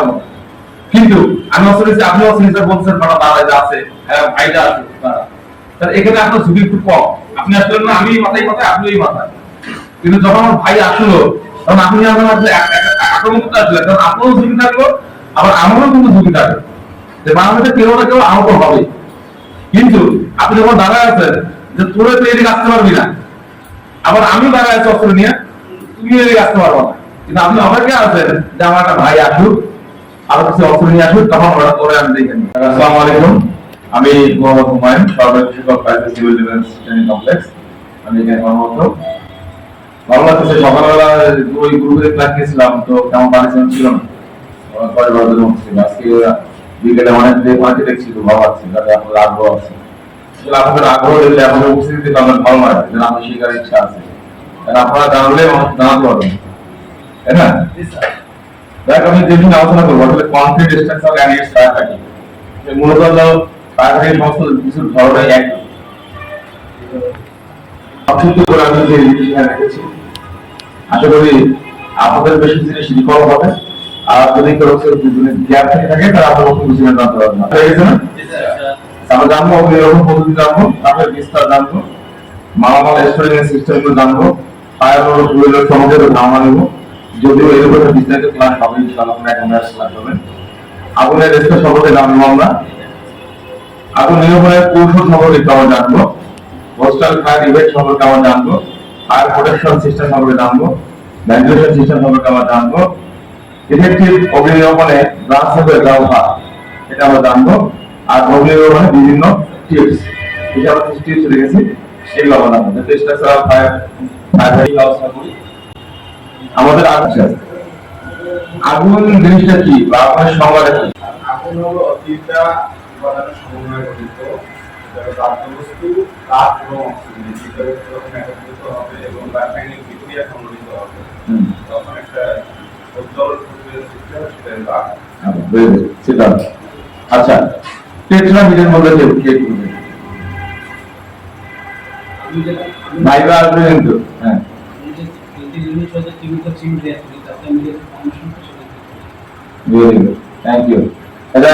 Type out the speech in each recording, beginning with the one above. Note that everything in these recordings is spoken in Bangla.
পারব কিন্তু আমি নিচ্ছি আপনি নিচ্ছেন বলছেন বাবা দাদা আছে হ্যাঁ ভাইটা আছে এখানে আপনার ঝুঁকি একটু কম। আপনি আসলেন না আমি মাথায় মাথায় আপনি ওই মাথায়। কিন্তু যখন আমার ভাই আসলো, তখন আপনি আমার এক- আক্রমণ করতে আসলেন তখন আপনারও ঝুঁকি থাকল, আবার আমারও কিন্তু ঝুঁকি যে বাংলাদেশে কেউ না কেউ আহত হবে কিন্তু আপনি যখন দাঁড়ায় আছেন, যে তোরা তো এদিকে আসতে পারবি না। আবার আমি দাঁড়ায় আছি অস্ত্র নিয়ে তুমি এদিকে আসতে পারব না। কিন্তু আপনি অপেক্ষা আছেন যে আমার একটা ভাই আসুক আমার কাছে অস্ত্র নিয়ে আসুক তখন ওরা তোরে আমি দেখে নিই আসসালামু আলাইকুম। আমি মোহাম্মদ হুমায়ুন সরকারি শিক্ষক সিভিল ডিফেন্স ট্রেনিং কমপ্লেক্স। আমি এখানে কর্মরত। ভালো সকালবেলা ওই গ্রুপে ক্লাস তো পারিশ্রমিক ছিল না। পরে ভালো ছিল। আজকে বিকেলে অনেক দেখছি তো ভালো লাগছে তাদের আপনাদের আগ্রহ আছে। আপনাদের আগ্রহ দেখলে আমাদের উপস্থিতি আমাদের ভালো লাগে, যেন শেখার ইচ্ছা আছে। আপনারা জানলে জানাতে পারবেন। তাই না? দেখ আমি যে বিষয়ে আলোচনা করব আসলে স্ট্রাকচার অ্যান্ড ফায়ারফাইটিং মূলত হলো সমস্ত এক। সংক্ষিপ্ত করে আমি যে রেখেছি। আশা করি আপনাদের বেশি জিনিস রিকল হবে। আর যদি কেউ গ্যাপ থেকে থাকে তাহলে আপনার কিছু জানতে পারবেন। আমরা জানব এরকম পদ্ধতি জানব তারপরে বিস্তার জানব। মালামাল স্টোরিং এর সিস্টেমগুলো জানব ফায়ার সম্বন্ধে ধারণা নেব। যদিও এর উপরে বিস্তারিত ক্লাস হবে, ইনশাআল্লাহ আপনার আগুনের সম্পর্কে জানব আমরা। আগুন কৌশল সম্পর্কে জানব। কোস্টাল ফায়ার ইভেন্ট সম্পর্কে আমরা জানব। প্রোটেকশন সিস্টেম সম্পর্কে জানব। ভেন্টিলেশন সিস্টেম সম্পর্কে আমরা জানব। ইফেক্টিভ ব্যবহার, এটা আমরা জানব। আর অগ্নি বিভিন্ন টিপস যে আমরা টিপস রেখেছি, সেগুলো আমরা জানব। যাতে ফায়ার ফায়ার ব্যবস্থা করি। আমাদের আচ্ছা আগুন জিনিসটা কি? বা আগুনের সংজ্ঞাটা কি আগুন হলো তিনটা উপাদানের সমন্বয়ে গঠিত বাদ্যবস্তু কাঠ এবং অক্সিজেন। যখন একত্রিত হবে এবং রাসায়নিক বিক্রিয়া সংঘটিত হবে তখন একটা উজ্জ্বল সেটা আচ্ছা. আচ্ছা মধ্যে কে? ভাইবা আসবে কিন্তু হ্যাঁ। থ্যাংক ইউ এটা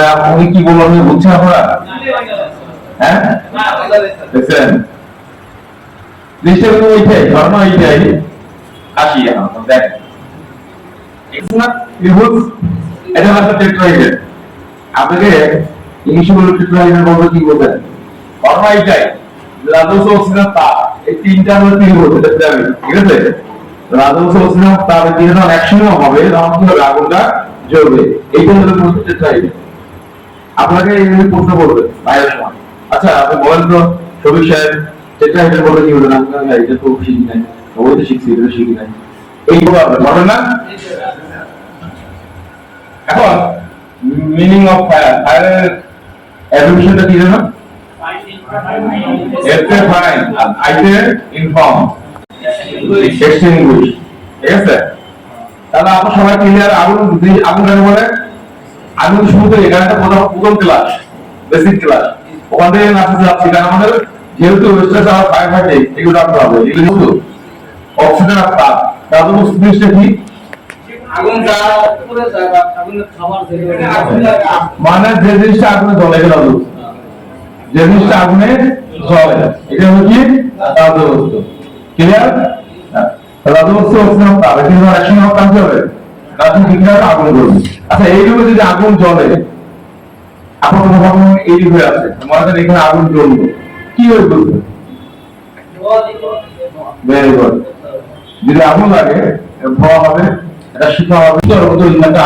কি বললেন আপনি বুঝছেন আপনারা? হ্যাঁ? দেখছেন জিনিসটা কিন্তু ওইটাই ধর্ম ওইটাই আসি এখন দেখ। It's not ত্রিভুজ এটা হচ্ছে টেট্রাহিড্রেট আপনাকে ইংলিশে বলে টেট্রাহিড্রেট বলতে কি বলবেন? ধর্ম এইটাই অক্সিজেন এই তিনটা হলো ত্রিভুজ এটা ঠিক আছে? রাজস্ব অক্সিজেন তাপ এই একসঙ্গে হবে তখন কি হবে জ্বলবে। এইটা হলো মূলত টেট্রাহিড্রেট আপনাকে এই প্রশ্ন করবে বাইরের সময়। আচ্ছা আপনি বলেন তো সবিক সাহেব টেট্রাহিড্রেট বলতে কি বলবেন আমি এটা তো শিখি নাই ওই তো শিখছি এটা শিখি নাই। এইগুলো আপনি বলেন না? এখন মিনিং অফ ফায়ার ফায়ারের অ্যাডমিশনটা কি জানো? এতে ফাইন আইতে ইনফর্ম এক্সটিংগুইশ ঠিক আছে? তাহলে আপনার সবাই ক্লিয়ার আগুন আগুন কেন বলে? আগুন শুরুতে এখানে একটা প্রথম প্রথম ক্লাস বেসিক ক্লাস ওখান থেকে নাচতে যাচ্ছি। কারণ আমাদের যেহেতু ওয়েস্টার্স আর ফায়ার ফাইটিং এগুলো রাখতে হবে। এগুলো শুধু অক্সিজেন আর তাপ। তাদের জিনিসটা কি? আগুন যা উপরে যায় বা আগুনের খাবার যেগুলো আগুন মানে যে জিনিসটা আগুনে জ্বলে গেল যে জিনিসটা আগুনে জ্বলে এটা হলো কি? রাজু বস্তু ক্লিয়ার তাপ এটা যখন একসঙ্গে হবে কাজ হবে। রাজু বিক্রিয়া আগুন জ্বলবে আচ্ছা এইভাবে যদি আগুন জ্বলে কোনো ভাবনা, এই হয়ে আছে। এখানে আগুন জ্বলবে। কি হয়ে ভেরি গুড যদি আগুন লাগে ধোঁয়া হবে, এটা শিখা হবে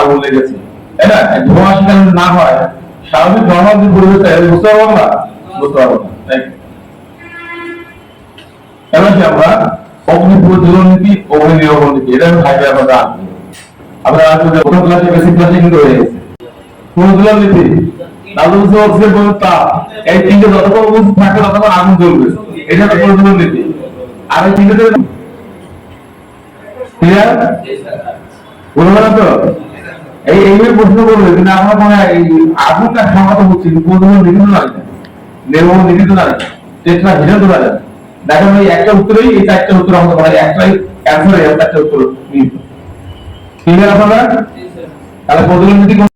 আগুন লেগেছে। তাই না? এই ধোঁয়া শিখা না হয়, স্বাভাবিক নর্মাল পরিবেশ বুঝতে পারব না বুঝতে পারব। না তাই এবার কি আমরা অগ্নি নীতি অগ্নি নীতি এটা আমরা ক্লাসে বেসিক ক্লাসে কিন্তু হয়ে গেছে। নীতি রাজস্ব অক্সিজেন এই তিনটে যতক্ষণ থাকে ততক্ষণ আগুন জ্বলবে। এটা প্রজ্বলন নীতি। আর এই তিনটে ক্লিয়ার না তো? এই প্রশ্ন করবে, কিন্তু আমার মনে হয় এই আগুনটা খাওয়াতে হচ্ছে, কিন্তু প্রথম নির্মিত না নির্মম নির্মিত না চেষ্টা হিসেবে ধরা যায় দেখেন ওই একটা উত্তরেই এই চারটা উত্তর আমাদের বলা যায় একটাই অ্যান্সার এই চারটা উত্তর ক্লিয়ার আপনারা তাহলে যদি